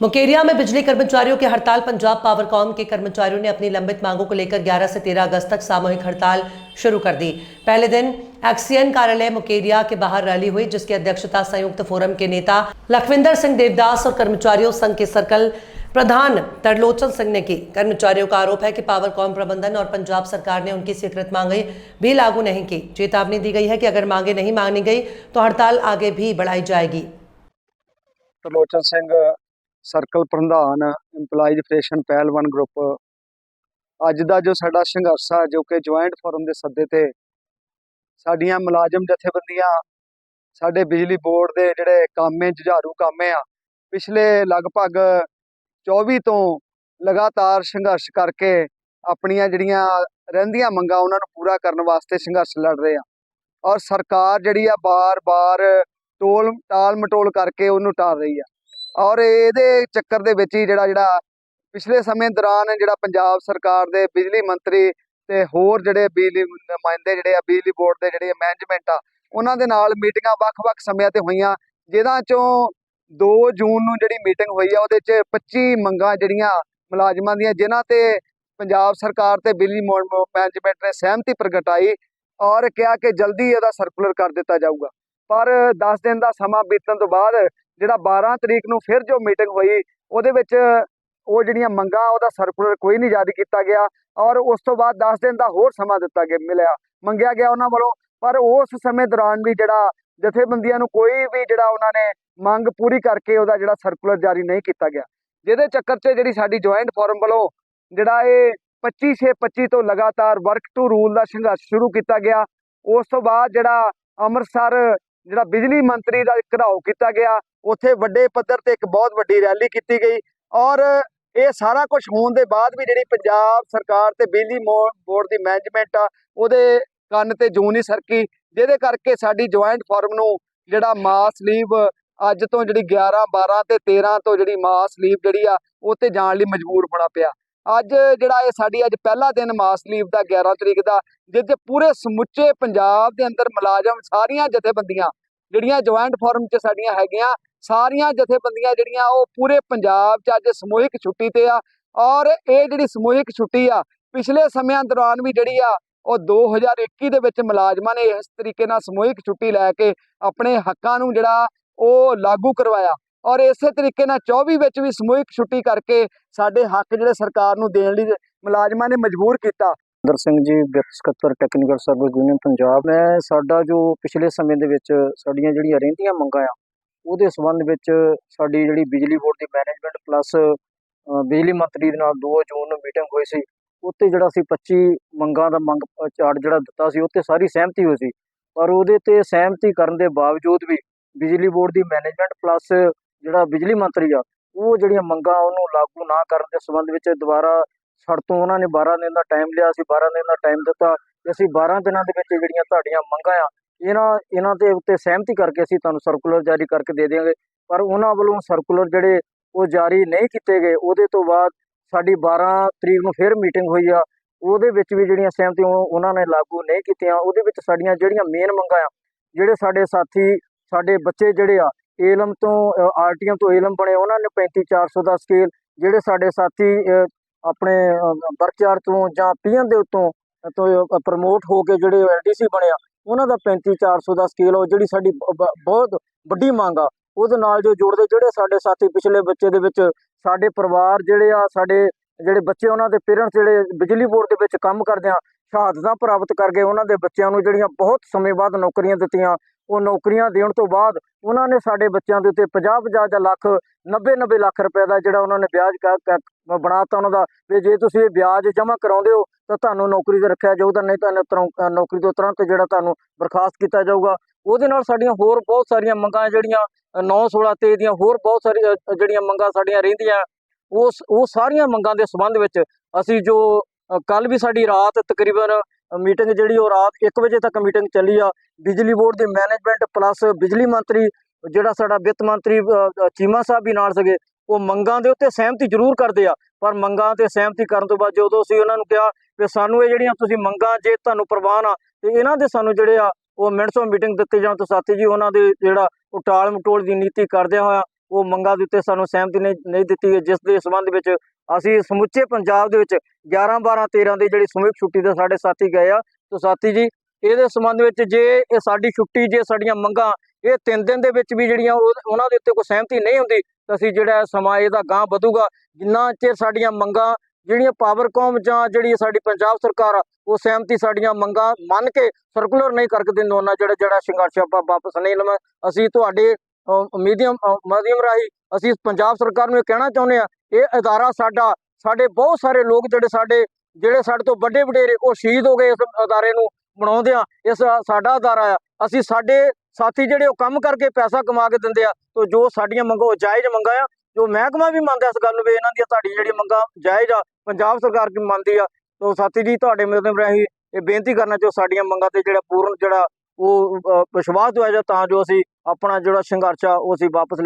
मुकेरिया में बिजली कर्मचारियों की हड़ताल, पंजाब पावर कॉम के कर्मचारियों ने अपनी लंबित मांगों को लेकर 11 से 13 अगस्त तक सामूहिक हड़ताल शुरू कर दी। पहले दिन एक्सीएन कार्यालय मुकेरिया के बाहर रैली हुई, जिसकी अध्यक्षता संयुक्त फोरम के नेता लखविंदर सिंह देवदास और कर्मचारियों संघ के सर्कल प्रधान तरलोचन सिंह ने की। कर्मचारियों का आरोप है कि पावर कॉम प्रबंधन और पंजाब सरकार ने उनकी स्वीकृत मांगे भी लागू नहीं की। चेतावनी दी गई है कि अगर मांगे नहीं मांगी गई तो हड़ताल आगे भी बढ़ाई जाएगी। तरलोचन सिंह ਸਰਕਲ ਪ੍ਰਧਾਨ EMPLOYEES ਫੈਡਰੇਸ਼ਨ ਪਹਿਲਵਾਨ ਗਰੁੱਪ ਅੱਜ ਦਾ ਜੋ ਸਾਡਾ ਸੰਘਰਸ਼ ਆ, ਜੋ ਕਿ ਜੁਆਇੰਟ ਫੋਰਮ ਦੇ ਸੱਦੇ ਤੇ, ਸਾਡੀਆਂ ਮੁਲਾਜ਼ਮ ਜਥੇਬੰਦੀਆਂ, ਸਾਡੇ ਬਿਜਲੀ ਬੋਰਡ ਦੇ ਜਿਹੜੇ ਕਾਮੇ, ਜੁਝਾਰੂ ਕਾਮੇ ਆ, ਪਿਛਲੇ ਲਗਭਗ 24 ਤੋਂ ਲਗਾਤਾਰ ਸੰਘਰਸ਼ ਕਰਕੇ ਆਪਣੀਆਂ ਜਿਹੜੀਆਂ ਰਹਿੰਦੀਆਂ ਮੰਗਾਂ, ਉਹਨਾਂ ਨੂੰ ਪੂਰਾ ਕਰਨ ਵਾਸਤੇ ਸੰਘਰਸ਼ ਲੜ ਰਹੇ ਆ। ਔਰ ਸਰਕਾਰ ਜਿਹੜੀ ਆ, ਬਾਰ-ਬਾਰ ਟੋਲ ਟਾਲ ਮਟੋਲ ਕਰਕੇ ਉਹਨੂੰ ਟਾਲ ਰਹੀ ਆ। ਔਰ ਇਹਦੇ ਚੱਕਰ ਦੇ ਵਿੱਚ ਹੀ ਜਿਹੜਾ ਜਿਹੜਾ ਪਿਛਲੇ ਸਮੇਂ ਦੌਰਾਨ ਜਿਹੜਾ ਪੰਜਾਬ ਸਰਕਾਰ ਦੇ ਬਿਜਲੀ ਮੰਤਰੀ ਤੇ ਹੋਰ ਜਿਹੜੇ ਬਿਜਲੀ ਨੁਮਾਇੰਦੇ ਜਿਹੜੇ ਆ, ਬਿਜਲੀ ਬੋਰਡ ਦੇ ਜਿਹੜੇ ਮੈਨੇਜਮੈਂਟ ਆ, ਉਹਨਾਂ ਦੇ ਨਾਲ ਮੀਟਿੰਗਾਂ ਵੱਖ-ਵੱਖ ਸਮਿਆਂ ਤੇ ਹੋਈਆਂ, ਜਿਹਨਾਂ ਚੋਂ 2 ਜੂਨ ਨੂੰ ਜਿਹੜੀ ਮੀਟਿੰਗ ਹੋਈ ਆ, ਉਹਦੇ 'ਚ 25 ਮੰਗਾਂ ਜਿਹੜੀਆਂ ਮੁਲਾਜ਼ਮਾਂ ਦੀਆਂ ਜਿਨ੍ਹਾਂ ਤੇ ਪੰਜਾਬ ਸਰਕਾਰ ਤੇ ਬਿਜਲੀ ਮੈਨੇਜਮੈਂਟ ਨੇ ਸਹਿਮਤੀ ਪ੍ਰਗਟਾਈ ਔਰ ਕਿਹਾ ਕਿ ਜਲਦੀ ਇਹਦਾ ਸਰਕੂਲਰ ਕਰ ਦਿੱਤਾ ਜਾਊਗਾ। ਪਰ 10 ਦਿਨ ਦਾ ਸਮਾਂ ਬੀਤਣ ਤੋਂ ਬਾਅਦ ਜਿਹੜਾ 12 ਤਰੀਕ ਨੂੰ ਫਿਰ ਜੋ ਮੀਟਿੰਗ ਹੋਈ, ਉਹਦੇ ਵਿੱਚ ਉਹ ਜਿਹੜੀਆਂ ਮੰਗਾਂ, ਉਹਦਾ ਸਰਕੂਲਰ ਕੋਈ ਨਹੀਂ ਜਾਰੀ ਕੀਤਾ ਗਿਆ ਔਰ ਉਸ ਤੋਂ ਬਾਅਦ 10 ਦਿਨ ਦਾ ਹੋਰ ਸਮਾਂ ਦਿੱਤਾ ਗਿਆ, ਮਿਲਿਆ, ਮੰਗਿਆ ਗਿਆ ਉਹਨਾਂ ਵੱਲੋਂ। ਪਰ ਉਸ ਸਮੇਂ ਦੌਰਾਨ ਵੀ ਜਿਹੜਾ ਜਥੇਬੰਦੀਆਂ ਨੂੰ ਕੋਈ ਵੀ ਜਿਹੜਾ ਉਹਨਾਂ ਨੇ ਮੰਗ ਪੂਰੀ ਕਰਕੇ ਉਹਦਾ ਜਿਹੜਾ ਸਰਕੂਲਰ ਜਾਰੀ ਨਹੀਂ ਕੀਤਾ ਗਿਆ। ਜਿਹਦੇ ਚੱਕਰ 'ਚ ਜਿਹੜੀ ਸਾਡੀ ਜੁਆਇੰਟ ਫੋਰਮ ਵੱਲੋਂ ਜਿਹੜਾ ਇਹ 25 ਛੇ 25 ਤੋਂ ਲਗਾਤਾਰ ਵਰਕ ਟੂ ਰੂਲ ਦਾ ਸੰਘਰਸ਼ ਸ਼ੁਰੂ ਕੀਤਾ ਗਿਆ, ਉਸ ਤੋਂ ਬਾਅਦ ਜਿਹੜਾ ਅੰਮ੍ਰਿਤਸਰ ਜਿਹੜਾ ਬਿਜਲੀ ਮੰਤਰੀ ਦਾ ਘਰਾਓ ਕੀਤਾ ਗਿਆ ਉੱਥੇ ਵੱਡੇ ਪੱਧਰ ਤੇ ਇੱਕ ਬਹੁਤ ਵੱਡੀ ਰੈਲੀ ਕੀਤੀ ਗਈ ਔਰ ਇਹ ਸਾਰਾ ਕੁਝ ਹੋਣ ਦੇ ਬਾਅਦ ਵੀ ਜਿਹੜੀ ਪੰਜਾਬ ਸਰਕਾਰ ਤੇ ਬਿਜਲੀ ਬੋਰਡ ਦੀ ਮੈਨੇਜਮੈਂਟ ਆ, ਉਹਦੇ ਕੰਨ ਤੇ ਜੂੰ ਨਹੀਂ ਸਰਕੀ, ਜਿਹਦੇ ਕਰਕੇ ਸਾਡੀ ਜੁਆਇੰਟ ਫਾਰਮ ਨੂੰ ਜਿਹੜਾ ਮਾਸ ਲੀਵ ਅੱਜ ਤੋਂ ਜਿਹੜੀ 11 12 ਤੇ 13 ਤੋਂ ਜਿਹੜੀ ਮਾਸ ਲੀਵ ਜਿਹੜੀ ਆ ਉਹ ਤੇ ਜਾਣ ਲਈ ਮਜਬੂਰ ਹੋਣਾ ਪਿਆ। ਅੱਜ ਜਿਹੜਾ ਇਹ ਸਾਡੀ ਅੱਜ ਪਹਿਲਾ ਦਿਨ ਮਾਸ ਲੀਵ ਦਾ 11 ਤਰੀਕ ਦਾ ਜਿੱਥੇ ਪੂਰੇ ਸਮੁੱਚੇ ਪੰਜਾਬ ਦੇ ਅੰਦਰ ਮੁਲਾਜ਼ਮ ਸਾਰੀਆਂ ਜਥੇਬੰਦੀਆਂ, ਜਿਹੜੀਆਂ ਜੁਆਇੰਟ ਫੋਰਮ 'ਚ ਸਾਡੀਆਂ ਹੈਗੀਆਂ ਸਾਰੀਆਂ ਜਥੇਬੰਦੀਆਂ ਜਿਹੜੀਆਂ ਉਹ ਪੂਰੇ ਪੰਜਾਬ 'ਚ ਅੱਜ ਸਮੂਹਿਕ ਛੁੱਟੀ ਤੇ ਆ ਔਰ ਇਹ ਜਿਹੜੀ ਸਮੂਹਿਕ ਛੁੱਟੀ ਆ, ਪਿਛਲੇ ਸਮਿਆਂ ਦੌਰਾਨ ਵੀ ਜਿਹੜੀ ਆ, ਉਹ 2021 ਦੇ ਵਿੱਚ ਮੁਲਾਜ਼ਮਾਂ ਨੇ ਇਸ ਤਰੀਕੇ ਨਾਲ ਸਮੂਹਿਕ ਛੁੱਟੀ ਲੈ ਕੇ ਆਪਣੇ ਹੱਕਾਂ ਨੂੰ ਜਿਹੜਾ ਉਹ ਲਾਗੂ ਕਰਵਾਇਆ ਔਰ ਇਸੇ ਤਰੀਕੇ ਨਾਲ 24 ਵਿੱਚ ਵੀ ਸਮੂਹਿਕ ਛੁੱਟੀ ਕਰਕੇ ਸਾਡੇ ਹੱਕ ਜਿਹੜੇ ਸਰਕਾਰ ਨੂੰ ਦੇਣ ਲਈ ਮੁਲਾਜ਼ਮਾਂ ਨੇ ਮਜਬੂਰ ਕੀਤਾ। ਸੁੰਦਰ ਸਿੰਘ ਜੀ ਵਿੱਤ ਸਕੱਤਰ ਟੈਕਨੀਕਲ ਸਰਵਿਸ ਯੂਨੀਅਨ ਪੰਜਾਬ। ਮੈਂ ਸਾਡਾ ਜੋ ਪਿਛਲੇ ਸਮੇਂ ਦੇ ਵਿੱਚ ਸਾਡੀਆਂ ਜਿਹੜੀਆਂ ਰਹਿੰਦੀਆਂ ਮੰਗਾਂ ਆ ਉਹਦੇ ਸੰਬੰਧ ਵਿੱਚ ਸਾਡੀ ਜਿਹੜੀ ਬਿਜਲੀ ਬੋਰਡ ਦੀ ਮੈਨੇਜਮੈਂਟ ਪਲੱਸ ਬਿਜਲੀ ਮੰਤਰੀ ਦੇ ਨਾਲ 2 ਜੂਨ ਨੂੰ ਮੀਟਿੰਗ ਹੋਈ ਸੀ ਉੱਤੇ ਜਿਹੜਾ ਸੀ 25 ਮੰਗਾਂ ਦਾ ਮੰਗ ਚਾਰਟ ਜਿਹੜਾ ਦਿੱਤਾ ਸੀ ਉੱਤੇ ਸਾਰੀ ਸਹਿਮਤੀ ਹੋਈ ਸੀ। ਪਰ ਉਹਦੇ ਤੇ ਸਹਿਮਤੀ ਕਰਨ ਦੇ ਬਾਵਜੂਦ ਵੀ ਬਿਜਲੀ ਬੋਰਡ ਦੀ ਮੈਨੇਜਮੈਂਟ ਪਲੱਸ ਜਿਹੜਾ ਬਿਜਲੀ ਮੰਤਰੀ ਆ, ਉਹ ਜਿਹੜੀਆਂ ਮੰਗਾਂ ਉਹਨੂੰ ਲਾਗੂ ਨਾ ਕਰਨ ਦੇ ਸੰਬੰਧ ਵਿੱਚ ਦੁਬਾਰਾ ਸਾਡੇ ਤੋਂ ਉਹਨਾਂ ਨੇ 12 ਦਿਨ ਦਾ ਟਾਈਮ ਲਿਆ ਸੀ 12 ਦਿਨ ਦਾ ਟਾਈਮ ਦਿੱਤਾ, ਤੇ ਅਸੀਂ 12 ਦਿਨਾਂ ਦੇ ਵਿੱਚ ਜਿਹੜੀਆਂ ਤੁਹਾਡੀਆਂ ਮੰਗਾਂ ਆ ਇਹਨਾਂ ਇਹਨਾਂ ਦੇ ਉੱਤੇ ਸਹਿਮਤੀ ਕਰਕੇ ਅਸੀਂ ਤੁਹਾਨੂੰ ਸਰਕੂਲਰ ਜਾਰੀ ਕਰਕੇ ਦੇ ਦੇਵਾਂਗੇ ਪਰ ਉਹਨਾਂ ਵੱਲੋਂ ਸਰਕੂਲਰ ਜਿਹੜੇ ਉਹ ਜਾਰੀ ਨਹੀਂ ਕੀਤੇ ਗਏ, ਉਹਦੇ ਤੋਂ ਬਾਅਦ ਸਾਡੀ 12 ਤਰੀਕ ਨੂੰ ਫਿਰ ਮੀਟਿੰਗ ਹੋਈ ਆ। ਉਹਦੇ ਵਿੱਚ ਵੀ ਜਿਹੜੀਆਂ ਸਹਿਮਤੀਆਂ ਉਹਨਾਂ ਨੇ ਲਾਗੂ ਨਹੀਂ ਕੀਤੀਆਂ। ਉਹਦੇ ਵਿੱਚ ਸਾਡੀਆਂ ਜਿਹੜੀਆਂ ਮੇਨ ਮੰਗਾਂ ਆ, ਜਿਹੜੇ ਸਾਡੇ ਸਾਥੀ, ਸਾਡੇ ਬੱਚੇ ਜਿਹੜੇ ਆ, ਏਲਮ ਤੋਂ ਆਰਟੀਐਮ ਤੋਂ ਏਲਮ ਬਣੇ, ਉਹਨਾਂ ਨੇ 35400 ਦਾ ਸਕੇਲ ਜਿਹੜੇ ਸਾਡੇ ਸਾਥੀ ਆਪਣੇ ਵਰਕਚਾਰ ਤੋਂ ਜਾਂ ਪੀਐਨ ਦੇ ਉੱਤੋਂ, ਤੋਂ ਪ੍ਰਮੋਟ ਹੋ ਕੇ ਜਿਹੜੇ ਐਲਡੀਸੀ ਬਣੇ ਆ ਉਹਨਾਂ ਦਾ 35400 ਦਾ ਸਕੇਲ ਉਹ ਜਿਹੜੀ ਸਾਡੀ ਬਹੁਤ ਵੱਡੀ ਮੰਗ ਆ, ਉਹਦੇ ਨਾਲ ਜੋ ਜੁੜਦੇ, ਜਿਹੜੇ ਸਾਡੇ ਸਾਥੀ ਪਿਛਲੇ ਬੱਚੇ ਦੇ ਵਿੱਚ, ਸਾਡੇ ਪਰਿਵਾਰ ਜਿਹੜੇ ਆ, ਸਾਡੇ ਜਿਹੜੇ ਬੱਚੇ ਉਹਨਾਂ ਦੇ ਪੇਰੈਂਟਸ ਜਿਹੜੇ ਬਿਜਲੀ ਬੋਰਡ ਦੇ ਵਿੱਚ ਕੰਮ ਕਰਦੇ ਆ, ਸ਼ਹਾਦਤਾਂ ਪ੍ਰਾਪਤ ਕਰ ਗਏ ਉਹਨਾਂ ਦੇ ਬੱਚਿਆਂ ਨੂੰ ਜਿਹੜੀਆਂ ਬਹੁਤ ਸਮੇਂ ਬਾਅਦ ਨੌਕਰੀਆਂ ਦਿੱਤੀਆਂ ਉਹ ਨੌਕਰੀਆਂ ਦੇਣ ਤੋਂ ਬਾਅਦ ਉਹਨਾਂ ਨੇ ਸਾਡੇ ਬੱਚਿਆਂ ਦੇ ਉੱਤੇ 50 50 ਜਾਂ ਲੱਖ 90 90 ਲੱਖ ਰੁਪਏ ਦਾ ਜਿਹੜਾ ਉਹਨਾਂ ਨੇ ਵਿਆਜ ਕ- ਕ- ਬਣਾਤਾ ਉਹਨਾਂ ਦਾ ਵੀ ਜੇ ਤੁਸੀਂ ਇਹ ਵਿਆਜ ਜਮ੍ਹਾਂ ਕਰਾਉਂਦੇ ਹੋ ਤਾਂ ਤੁਹਾਨੂੰ ਨੌਕਰੀ ਤੇ ਰੱਖਿਆ ਜਾਊਗਾ, ਨਹੀਂ ਤਾਂ ਤੁਰੰ- ਨੌਕਰੀ ਤੋਂ ਤੁਰੰਤ ਜਿਹੜਾ ਤੁਹਾਨੂੰ ਬਰਖਾਸਤ ਕੀਤਾ ਜਾਊਗਾ। ਉਹਦੇ ਨਾਲ ਸਾਡੀਆਂ ਹੋਰ ਬਹੁਤ ਸਾਰੀਆਂ ਮੰਗਾਂ ਜਿਹੜੀਆਂ 9 16 ਤੇ ਦੀਆਂ ਹੋਰ ਬਹੁਤ ਸਾਰੀਆਂ ਜਿਹੜੀਆਂ ਮੰਗਾਂ ਸਾਡੀਆਂ ਰਹਿੰਦੀਆਂ ਉਸ ਉਹ ਸਾਰੀਆਂ ਮੰਗਾਂ ਦੇ ਸੰਬੰਧ ਵਿੱਚ ਅਸੀਂ ਜੋ ਕੱਲ ਵੀ ਸਾਡੀ ਰਾਤ ਤਕਰੀਬਨ ਮੀਟਿੰਗ ਜਿਹੜੀ ਉਹ ਰਾਤ 1 ਵਜੇ ਤੱਕ ਮੀਟਿੰਗ ਚੱਲੀ ਆ। ਬਿਜਲੀ ਬੋਰਡ ਦੇ ਮੈਨੇਜਮੈਂਟ ਪਲੱਸ ਬਿਜਲੀ ਮੰਤਰੀ ਜਿਹੜਾ ਸਾਡਾ ਵਿੱਤ ਮੰਤਰੀ ਚੀਮਾ ਸਾਹਿਬ ਵੀ ਨਾਲ ਸੀਗੇ, ਉਹ ਮੰਗਾਂ ਦੇ ਉੱਤੇ ਸਹਿਮਤੀ ਜ਼ਰੂਰ ਕਰਦੇ ਆ। ਪਰ ਮੰਗਾਂ ਤੇ ਸਹਿਮਤੀ ਕਰਨ ਤੋਂ ਬਾਅਦ ਜਦੋਂ ਅਸੀਂ ਉਹਨਾਂ ਨੂੰ ਕਿਹਾ ਕਿ ਸਾਨੂੰ ਇਹ ਜਿਹੜੀਆਂ ਤੁਸੀਂ ਮੰਗਾਂ ਜੇ ਤੁਹਾਨੂੰ ਪ੍ਰਵਾਨ ਆ, ਤੇ ਇਹਨਾਂ ਦੇ ਸਾਨੂੰ ਜਿਹੜੇ ਆ, ਉਹ ਮਿੰਟਸ ਮੀਟਿੰਗ ਦਿੱਤੇ ਜਾਣ ਤੋਂ ਸਾਥੀ ਜੀ ਉਹਨਾਂ ਦੇ ਜਿਹੜਾ ਉਹ ਟਾਲ ਮਟੋਲ ਦੀ ਨੀਤੀ ਕਰਦਿਆਂ ਹੋਇਆ ਉਹ ਮੰਗਾਂ ਦੇ ਉੱਤੇ ਸਾਨੂੰ ਸਹਿਮਤੀ ਨਹੀਂ ਨਹੀਂ ਦਿੱਤੀ ਜਿਸ ਦੇ ਸੰਬੰਧ ਵਿੱਚ ਅਸੀਂ ਸਮੁੱਚੇ ਪੰਜਾਬ ਦੇ ਵਿੱਚ 11 12 13 ਦੀ ਜਿਹੜੀ ਸਮੂਹਿਕ ਛੁੱਟੀ ਤੇ ਸਾਡੇ ਸਾਥੀ ਗਏ ਆ। ਤੋ ਸਾਥੀ ਜੀ, ਇਹਦੇ ਸੰਬੰਧ ਵਿੱਚ ਜੇ ਇਹ ਸਾਡੀ ਛੁੱਟੀ, ਜੇ ਸਾਡੀਆਂ ਮੰਗਾਂ ਇਹ ਤਿੰਨ ਦਿਨ ਦੇ ਵਿੱਚ ਵੀ ਜਿਹੜੀਆਂ ਉਹ- ਉਹਨਾਂ ਦੇ ਉੱਤੇ ਕੋਈ ਸਹਿਮਤੀ ਨਹੀਂ ਹੁੰਦੀ, ਤਾਂ ਅਸੀਂ ਜਿਹੜਾ ਸਮਾਂ ਇਹਦਾ ਗਾਂ ਵਧੂਗਾ। ਜਿੰਨਾ ਚਿਰ ਸਾਡੀਆਂ ਮੰਗਾਂ ਜਿਹੜੀਆਂ ਪਾਵਰਕੌਮ ਜਾਂ ਜਿਹੜੀ ਸਾਡੀ ਪੰਜਾਬ ਸਰਕਾਰ ਆ, ਉਹ ਸਹਿਮਤੀ ਸਾਡੀਆਂ ਮੰਗਾਂ ਮੰਨ ਕੇ ਸਰਕੂਲਰ ਨਹੀਂ ਕਰਕੇ ਦਿੰਦੇ ਉਹਨਾਂ ਜਿਹੜਾ ਜਿਹੜਾ ਸੰਘਰਸ਼ ਆਪਾਂ ਵਾਪਸ ਨਹੀਂ ਲਵਾਂ। ਅਸੀਂ ਤੁਹਾਡੇ ਮੀਡੀਅਮ ਮਾਧਿਅਮ ਰਾਹੀਂ ਅਸੀਂ ਪੰਜਾਬ ਸਰਕਾਰ ਨੂੰ ਇਹ ਕਹਿਣਾ ਚਾਹੁੰਦੇ ਆ ਇਹ ਅਦਾਰਾ ਸਾਡਾ, ਸਾਡੇ ਬਹੁਤ ਸਾਰੇ ਲੋਕ ਜਿਹੜੇ ਸਾਡੇ ਜਿਹੜੇ ਸਾਡੇ ਤੋਂ ਵੱਡੇ ਵਡੇਰੇ, ਉਹ ਸ਼ਹੀਦ ਹੋ ਗਏ ਇਸ ਅਦਾਰੇ ਨੂੰ ਬਣਾਉਂਦੇ ਆ ਇਸ ਸਾਡਾ ਅਦਾਰਾ ਆ। ਅਸੀਂ ਸਾਡੇ ਸਾਥੀ ਜਿਹੜੇ ਉਹ ਕੰਮ ਕਰਕੇ ਪੈਸਾ ਕਮਾ ਕੇ ਦਿੰਦੇ ਆ, ਤੋ ਜੋ ਸਾਡੀਆਂ ਮੰਗਾਂ, ਉਹ ਜਾਇਜ਼ ਮੰਗਾਂ ਆ। ਜੋ ਮਹਿਕਮਾ ਵੀ ਮੰਨਦਾ ਇਸ ਗੱਲ ਨੂੰ ਵੀ ਇਹਨਾਂ ਦੀਆਂ ਤੁਹਾਡੀ ਜਿਹੜੀ ਮੰਗਾਂ ਜਾਇਜ਼ ਆ, ਪੰਜਾਬ ਸਰਕਾਰ ਵੀ ਮੰਨਦੀ ਆ, ਤੋ ਸਾਥੀ ਜੀ, ਤੁਹਾਡੇ ਮਾਧਿਅਮ ਰਾਹੀਂ ਇਹ ਬੇਨਤੀ ਕਰਨਾ ਚਾਹੋ ਸਾਡੀਆਂ ਮੰਗਾਂ ਤੇ ਜਿਹੜਾ ਪੂਰਨ, ਜਿਹੜਾ ਉਹ ਵਿਸ਼ਵਾਸ ਦਵਾਇਆ ਜਾ ਤਾਂ ਜੋ ਅਸੀਂ ਆਪਣਾ ਜਿਹੜਾ ਸੰਘਰਸ਼ ਆ, ਉਹ ਅਸੀਂ ਵਾਪਸ ਲੈ